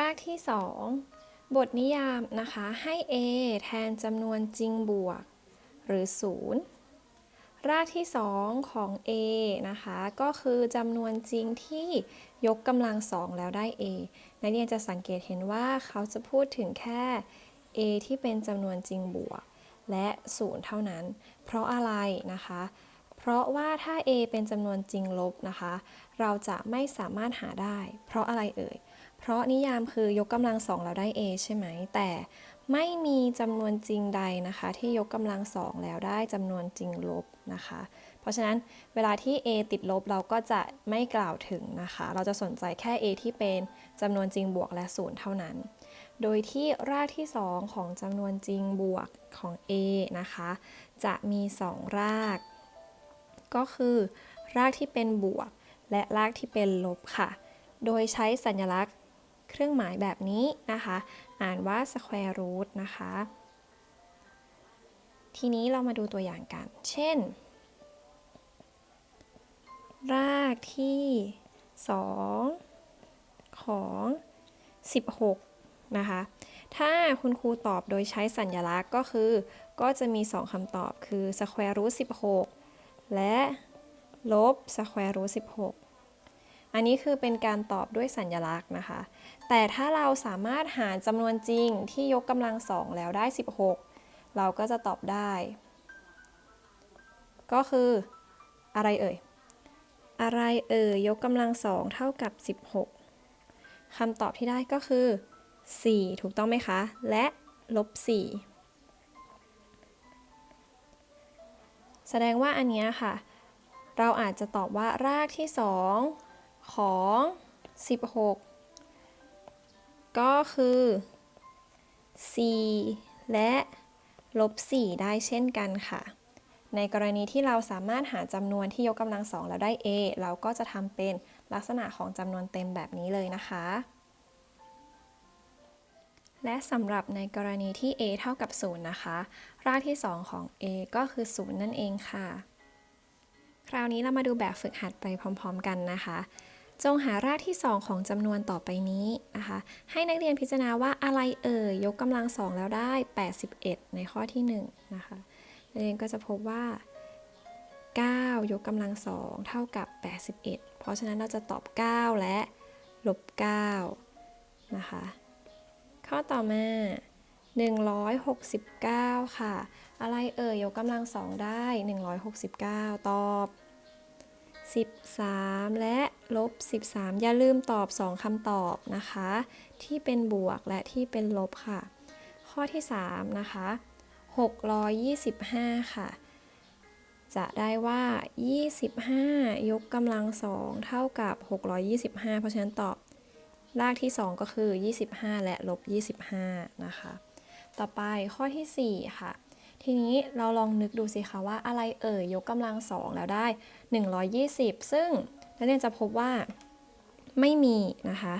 รากที่ 2 บทนิยามนะคะให้ a แทนจำนวนจริงบวก หรือ 0 รากที่ 2 ของ a นะคะ ก็คือจำนวนจริงที่ยกกำลังสองแล้วได้ a นักเรียนจะสังเกตเห็นว่าเขาจะพูดถึงแค่ a ที่เป็นจำนวนจริงบวก และ 0 เท่านั้น เพราะอะไรนะคะ เพราะว่าถ้า a เป็นจำนวนจริงลบนะคะ เราจะไม่สามารถหาได้ เพราะอะไรเอ่ย เพราะนิยามคือยกกำลังสองแล้วได้ a ใช่ไหม แต่ไม่มีจำนวนจริงใดนะคะ ที่ยกกำลังสองแล้วได้จำนวนจริงลบนะคะ เพราะฉะนั้นเวลาที่ a ติดลบเราก็จะไม่กล่าวถึงนะคะ เราจะสนใจแค่ a ที่เป็นจำนวนจริงบวกและศูนย์เท่านั้น โดยที่รากที่ 2 ของจำนวนจริงบวกของ a นะคะ จะมี 2 ราก ก็คือ รากที่เป็นบวก และรากที่เป็นลบค่ะ โดยใช้สัญลักษณ์ เครื่องหมายแบบนี้นะคะ อ่านว่า square root นะคะ ทีนี้เรามาดูตัวอย่างกัน เช่น รากที่ 2 ของ 16 นะคะ ถ้าคุณครูตอบโดยใช้สัญลักษณ์ก็คือ ก็จะมี 2คำตอบคือ square root 16 และลบ square root 16 อันนี้คือเป็นการตอบด้วยสัญลักษณ์นะคะ แต่ถ้าเราสามารถหาจำนวนจริงที่ยกกำลังสองแล้วได้ 16 เราก็จะตอบได้ ก็คืออะไรเอ่ย อะไรเอ่ยยกกำลังสองเท่ากับ 16คำตอบที่ได้ก็คือ 4 ถูกต้องไหมคะ และลบ 4 แสดงว่าอันเนี้ยค่ะ เราอาจจะตอบว่ารากที่ 2 ของ 16 ก็คือ 4 และลบ 4 ได้เช่นกันค่ะ ในกรณีที่เราสามารถหาจำนวนที่ยกกำลังสองแล้วได้ a เราก็จะทำเป็นลักษณะของจำนวนเต็มแบบนี้เลยนะคะ และสำหรับในกรณีที่ a เท่ากับ 0 นะคะ รากที่ 2 ของ a ก็คือ 0 นั่นเองค่ะ คราวนี้เรามาดูแบบฝึกหัดไปพร้อม ๆ กันนะคะ จงหารากที่ 2 ของจำนวนต่อไปนี้นะคะ ให้นักเรียนพิจารณาว่าอะไรเอ่ยยกกำลังสองแล้วได้ 81 ในข้อที่1นะคะนักเรียนก็จะพบว่า 9 ยกกำลังสองเท่ากับ 81 เพราะฉะนั้นเราจะตอบ 9 และลบ9นะคะ ข้อต่อมา 169 ค่ะ อะไรเอ่ยยกกำลังสองได้ 169 ตอบ 13 และลบ 13 อย่าลืมตอบ 2คำตอบนะคะ ที่เป็นบวกและที่เป็นลบค่ะ ข้อที่ 3 นะคะ 625 ค่ะ จะได้ว่า 25 ยกกำลังสองเท่ากับ 625 เพราะฉะนั้นตอบรากที่ 2 ก็คือ 25 และลบ 25 นะคะ ต่อไปข้อทีสี่4 ค่ะ ทีนี้เราลองนึกดูสิคะว่าอะไรเอ่ยยกกำลังสองแล้วได้ 120 ซึ่งนักเรียนจะพบว่าไม่มีนะคะ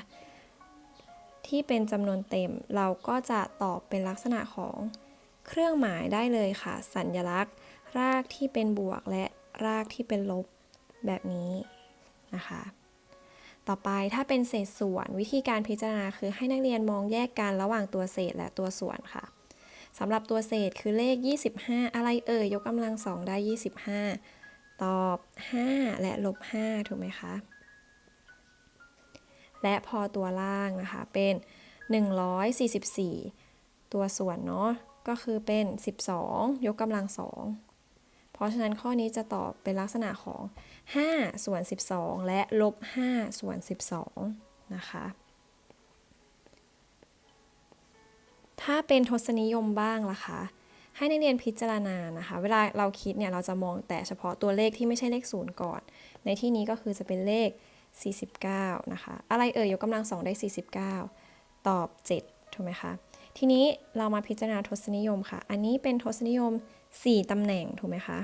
ที่เป็นจำนวนเต็มเราก็จะตอบเป็นลักษณะของเครื่องหมายได้เลยค่ะ สัญลักษณ์ รากที่เป็นบวกและรากที่เป็นลบแบบนี้นะคะ ต่อไปถ้าเป็นเศษส่วนวิธีการพิจารณาคือให้นักเรียนมองแยกกันระหว่างตัวเศษและตัวส่วนค่ะ สำหรับตัวเศษคือเลข 25 อะไรเอ่ยยกกำลังสองได้ 25 ตอบ 5 และลบ 5 ถูกไหมคะ และพอตัวล่างนะคะ เป็น 144 ตัวส่วนเนาะก็คือเป็น 12 ยกกำลังสองเพราะฉะนั้นข้อนี้จะตอบเป็นลักษณะของ 5 ส่วน 12 และลบ 5 ส่วน 12 นะคะ ถ้าเป็นทศนิยมบ้างล่ะคะ ให้นักเรียนพิจารณานะคะ เวลาเราคิดเนี่ยเราจะมองแต่เฉพาะตัวเลขที่ไม่ใช่เลขศูนย์ก่อน ในที่นี้ก็คือจะเป็นเลข 49 นะคะ อะไรเอ่ยยกกำลังสองได้ 49 ตอบ 7 ถูกไหมคะ ทีนี้เรามาพิจารณาทศนิยมค่ะ อันนี้เป็นทศนิยม 4ตำแหน่งถูกไหมคะ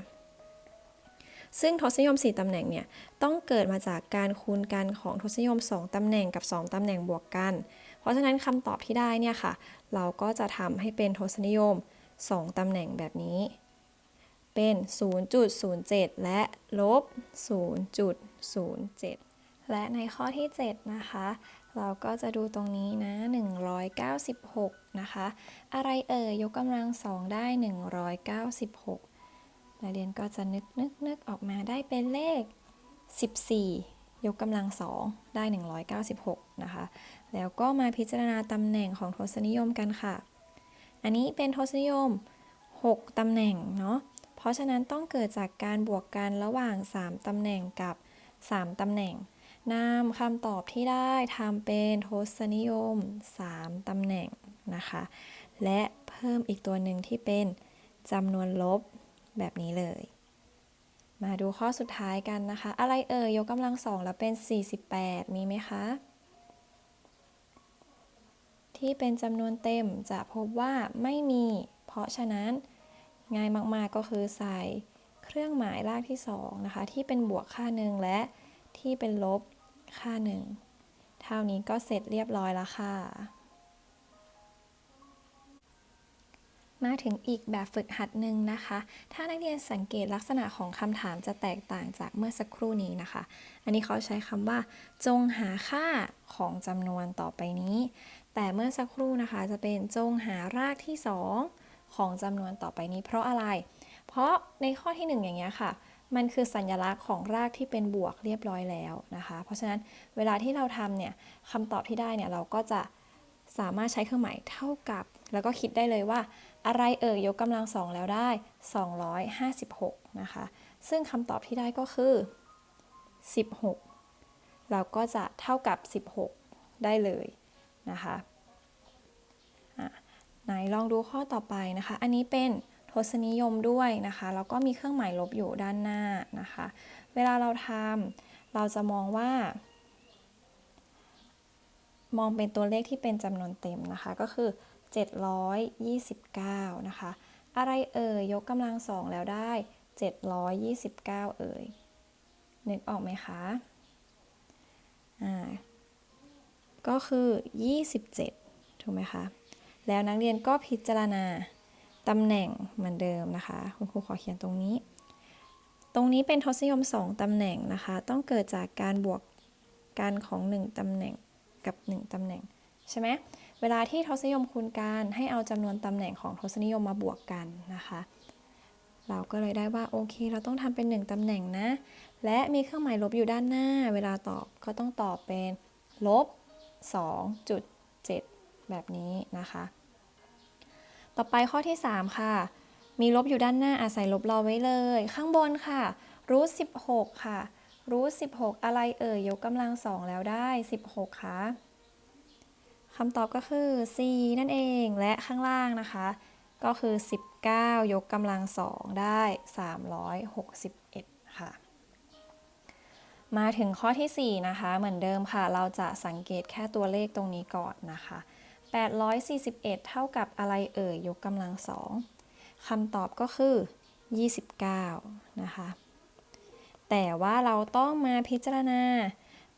ซึ่งทศนิยม 4ตำแหน่งเนี่ยต้องเกิดมาจากการคูณกันของทศนิยม 2ตำแหน่งกับ 2ตำแหน่งบวกกัน ราะฉะนั้นคำตอบที่ได้เนี่ยค่ะ เราก็จะทำให้เป็นทศนิยม 2ตำแหน่งแบบนี้ เป็น 0.07 และลบ 0.07 และในข้อที่ 7 นะคะ เราก็จะดูตรงนี้นะ 196 นะคะ อะไรเอ่ยยกกำลังสองได้ 196นักเรียนก็จะนึกนึกนึกออกมาได้เป็นเลข 14 ยกกำลังสองได้ 196 นะคะ แล้วก็มาพิจารณาตำแหน่งของทศนิยมกันค่ะ อันนี้เป็นทศนิยม 6ตำแหน่งเนาะ เพราะฉะนั้นต้องเกิดจากการบวกกันระหว่าง 3ตำแหน่งกับ 3ตำแหน่งนำคำตอบที่ได้ทำเป็นทศนิยม 3ตำแหน่งนะคะ และเพิ่มอีกตัวหนึ่งที่เป็นจำนวนลบแบบนี้เลย มาดูข้อสุดท้ายกันนะคะ อะไรเอ่ยยกกำลังสองแล้วเป็น 48 มีไหมคะ ที่เป็นจำนวนเต็มจะพบว่าไม่มี เพราะฉะนั้นง่ายมากๆก็คือใส่เครื่องหมายรากที่2นะคะที่เป็นบวกค่าหนึ่งและที่เป็นลบค่าหนึ่งเท่านี้ก็เสร็จเรียบร้อยแล้วค่ะ มาถึงอีกแบบฝึกหัดหนึ่งนะคะ ถ้านักเรียนสังเกตลักษณะของคำถามจะแตกต่างจากเมื่อสักครู่นี้นะคะ อันนี้เขาใช้คำว่า จงหาค่าของจำนวนต่อไปนี้ แต่เมื่อสักครู่นะคะจะเป็นจงหารากที่ 2 ของจำนวนต่อไปนี้เพราะอะไร เพราะในข้อที่ 1 อย่างเงี้ยค่ะ มันคือสัญลักษณ์ของรากที่เป็นบวกเรียบร้อยแล้วนะคะ เพราะฉะนั้นเวลาที่เราทำเนี่ยคำตอบที่ได้เนี่ยเราก็จะสามารถใช้เครื่องหมายเท่ากับ แล้วก็คิดได้เลยว่า อะไรเอ่ยยกกำลังสองแล้วได้ 256 นะคะ ซึ่งคำตอบที่ได้ก็คือ 16 เราก็จะเท่ากับ 16 ได้เลย นะคะไหนลองดูข้อต่อไปนะคะ อันนี้เป็นทศนิยมด้วยนะคะ แล้วก็มีเครื่องหมายลบอยู่ด้านหน้านะคะ เวลาเราทำเราจะมองว่า มองเป็นตัวเลขที่เป็นจำนวนเต็มนะคะ ก็คือ 729 นะคะ อะไรเอ่ย ยกกำลังสองแล้วได้ 729 เอ่ย นึกออกไหมคะ อ่า ก็คือ 27 ถูกไหมคะ แล้วนักเรียนก็พิจารณาตำแหน่งเหมือนเดิมนะคะ คุณครูขอเขียนตรงนี้ ตรงนี้เป็นทศนิยม 2ตำแหน่งนะคะ ต้องเกิดจากการบวกกันของ 1ตำแหน่งกับ 1ตำแหน่งใช่ไหมเวลาที่ทศนิยมคูณกันให้เอาจำนวนตำแหน่งของทศนิยมมาบวกกันนะคะ เราก็เลยได้ว่าโอเค เราต้องทำเป็น 1ตำแหน่งนะ และมีเครื่องหมายลบอยู่ด้านหน้า เวลาตอบก็ต้องตอบเป็นลบ 2.7 แบบนี้นะคะ ต่อไปข้อที่ 3 ค่ะ มีลบอยู่ด้านหน้าอาศัยลบรอไว้เลย ข้างบนค่ะรูท16 ค่ะรูท16 อะไรเอ่ยยกกำลังสองแล้วได้ 16 ค่ะคำตอบก็คือ4นั่นเองและข้างล่างนะคะ ก็คือ 19 ยกกำลังสองได้ 361 มาถึงข้อที่ 4 นะคะ เหมือนเดิมค่ะ เราจะสังเกตแค่ตัวเลขตรงนี้ก่อนนะคะ 841 เท่ากับอะไรเอ่ย ยกกำลังสองคำตอบก็คือ 29 นะคะ แต่ว่าเราต้องมาพิจารณา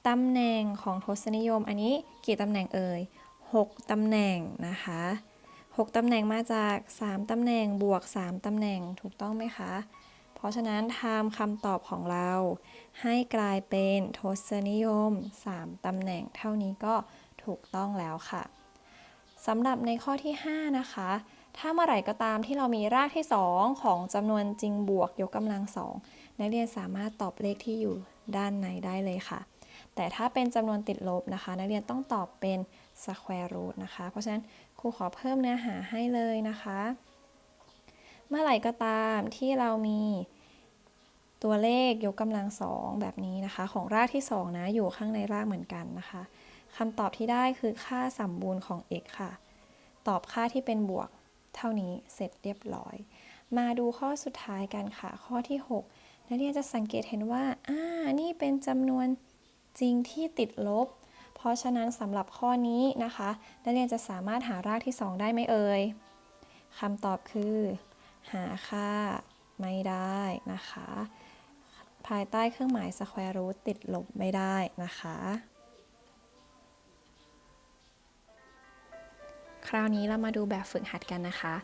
ตำแหน่งของทศนิยม อันนี้กี่ตำแหน่งเอ่ย 6 ตำแหน่งนะคะ 6 ตำแหน่งมาจาก 3 ตำแหน่งบวก 3 ตำแหน่งถูกต้องไหมคะ เพราะฉะนั้นทำคำตอบของเรา ให้กลายเป็นทศนิยม 3ตำแหน่งเท่านี้ก็ถูกต้องแล้วค่ะสำหรับในข้อที่ 5 นะคะ ถ้าเมื่อไหร่ก็ตามที่เรามีรากที่ 2 ของจำนวนจริงบวกยกกำลังสองนักเรียนสามารถตอบเลขที่อยู่ด้านในได้เลยค่ะ แต่ถ้าเป็นจำนวนติดลบนะคะ นักเรียนต้องตอบเป็น square root นะคะ เพราะฉะนั้นครูขอเพิ่มเนื้อหาให้เลยนะคะ เมื่อไหร่ก็ตามที่เรามีตัวเลขยกกำลังสองแบบนี้นะคะ ของรากที่ 2 นะ อยู่ข้างในรากเหมือนกันนะคะคำตอบที่ได้คือค่าสมบูรณ์ของ x ค่ะ ตอบค่าที่เป็นบวกเท่านี้เสร็จเรียบร้อย มาดูข้อสุดท้ายกันค่ะ ข้อที่ 6 นักเรียนจะสังเกตเห็นว่า อ่า นี่เป็นจำนวนจริงที่ติดลบ เพราะฉะนั้นสำหรับข้อนี้นะคะ นักเรียนจะสามารถหารากที่ 2 ได้ไหมเอ่ยคำตอบคือ หาค่าไม่ได้นะคะ ภายใต้เครื่องหมาย square root ติดลบไม่ได้นะคะ คราวนี้เรามาดูแบบฝึกหัดกันนะคะ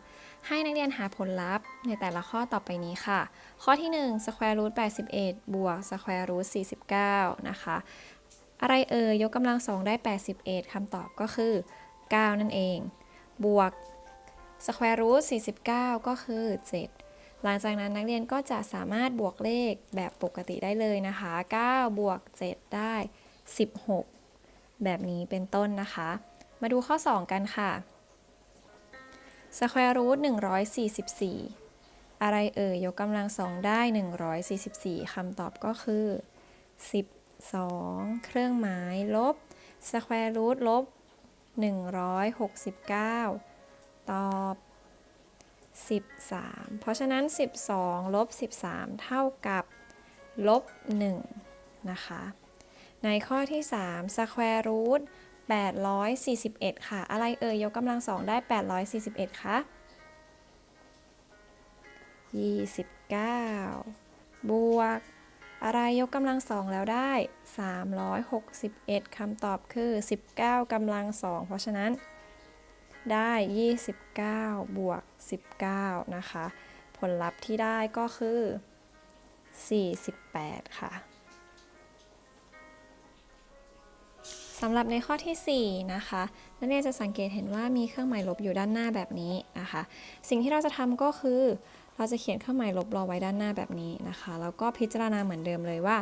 ให้นักเรียนหาผลลัพธ์ในแต่ละข้อต่อไปนี้ค่ะ ข้อที่1 square root 81 บวก square root 49 นะคะ อะไรเอ่ยยกกำลังสองได้ 81คำตอบก็คือ 9 นั่นเอง บวก square root 49 ก็คือ 7 หลังจากนั้นนักเรียนก็จะสามารถบวกเลขแบบปกติได้เลยนะคะ 9 บวก 7 ได้ 16 แบบนี้เป็นต้นนะคะ มาดูข้อ 2 กันค่ะ square root 144 อะไรเอ่ยยกกำลังสองได้ 144 คำตอบก็คือ 12 เครื่องหมายลบ square root ลบ169 ตอบ 13 เพราะฉะนั้น 12ลบ13 เท่ากับลบ1นะคะ ในข้อที่3 square root 841 ค่ะ อะไรเอ่ยยกกำลังสองได้ 841คะ29 บวก อะไรยกกำลังสองแล้วได้ 361คำตอบคือ 19กำลังสองเพราะฉะนั้น ได้ 29 บวก 19 นะคะ ผลลัพธ์ที่ได้ก็คือ 48 ค่ะสำหรับในข้อทีสี่ 4 นะคะนักเรียนจะสังเกตเห็นว่ามีเครื่องหมายลบอยู่ด้านหน้าแบบนี้นะคะ สิ่งที่เราจะทำก็คือ เราจะเขียนเครื่องหมายลบรอไว้ด้านหน้าแบบนี้นะคะ แล้วก็พิจารณาเหมือนเดิมเลยว่า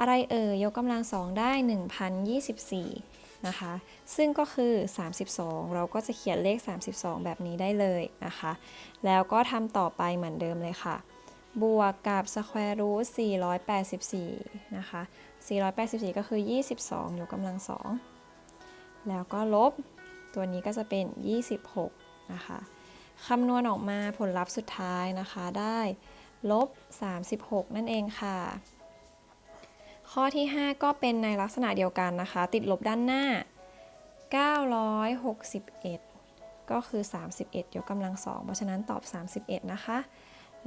อะไรเอ่ยยกกำลังสองได้ 1024 นะคะ ซึ่งก็คือ 32 เราก็จะเขียนเลข 32 แบบนี้ได้เลยนะคะ แล้วก็ทำต่อไปเหมือนเดิมเลยค่ะ บวกกับ square root 484 นะคะ 484 ก็คือ 22 ยกกำลังสองแล้วก็ลบ ตัวนี้ก็จะเป็น 26 นะคะคำนวณออกมาผลลัพธ์สุดท้ายนะคะได้ลบ 36 นั่นเองค่ะ ข้อที่ 5 ก็เป็นในลักษณะเดียวกันนะคะ ติดลบด้านหน้า 961 ก็คือ 31 ยกกำลังสองเพราะฉะนั้นตอบ 31 นะคะ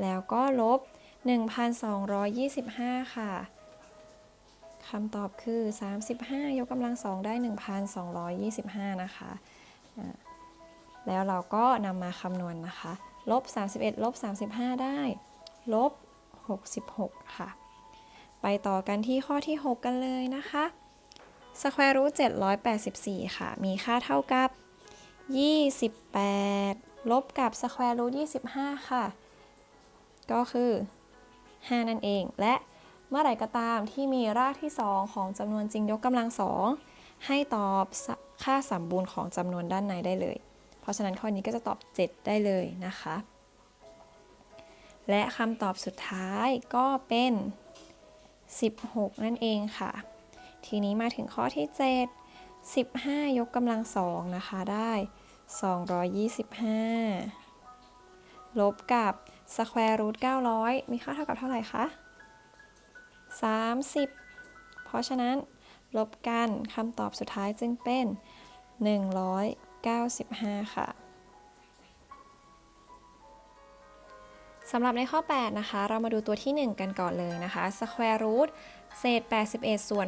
แล้วก็ลบ 1,225 ค่ะคำตอบคือ 35 ยกกำลังสองได้ 1,225 นะคะอ่าแล้วเราก็นำมาคำนวณนะคะ ลบ 31 ลบ 35 ได้ ลบ 66 ค่ะ ไปต่อกันที่ข้อที่ 6 กันเลยนะคะ square root 784 ค่ะ มีค่าเท่ากับ 28 ลบกับ square root 25 ค่ะ ก็คือ 5 นั่นเอง และเมื่อไหร่ก็ตามที่มีรากที่ 2 ของจำนวนจริงยกกำลังสองให้ตอบค่าสมบูรณ์ของจำนวนด้านในได้เลย เพราะฉะนั้นข้อนี้ก็จะตอบ 7 ได้เลยนะคะ และคำตอบสุดท้ายก็เป็น 16 นั่นเองค่ะ ทีนี้มาถึงข้อที่ 7 15 ยกกำลังสองนะคะได้ 225 ลบกับ square root 900 มีค่าเท่ากับเท่าไหร่คะ 30 เพราะฉะนั้นลบกันคำตอบสุดท้ายจึงเป็น 195 ค่ะ สำหรับในข้อ 8 นะคะ เรามาดูตัวที่ 1 กันก่อนเลยนะคะ square root เศษ 81 ส่วน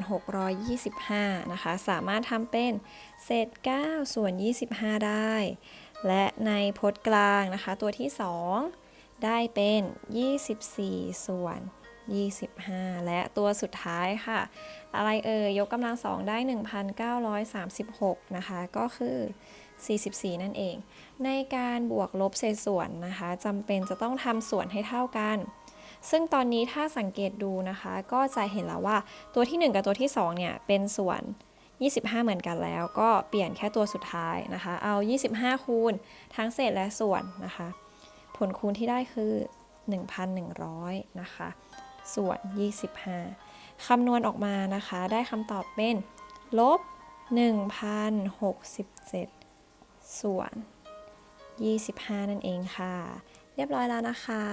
625 นะคะ สามารถทำเป็นเศษ 9 ส่วน 25 ได้ และในพจน์กลางนะคะ ตัวที่ 2 ได้เป็น 24 ส่วน 25 และตัวสุดท้ายค่ะ อะไรเอ่ย ยกกำลังสองได้ 1,936 นะคะ ก็คือ 44 นั่นเอง ในการบวกลบเศษส่วนนะคะจำเป็นจะต้องทำส่วนให้เท่ากัน ซึ่งตอนนี้ถ้าสังเกตดูนะคะ ก็จะเห็นแล้วว่าตัวที่ 1 กับตัวที่2เนี่ยเป็นส่วน 25 เหมือนกันแล้ว ก็เปลี่ยนแค่ตัวสุดท้ายนะคะ เอา 25 คูณ ทั้งเศษและส่วนนะคะ ผลคูณที่ได้คือ 1,100 นะคะ ส่วน 25 คำนวณออกมานะคะ ได้คำตอบเป็นลบ1,067 ส่วน 25 นั่นเองค่ะ เรียบร้อยแล้วนะคะ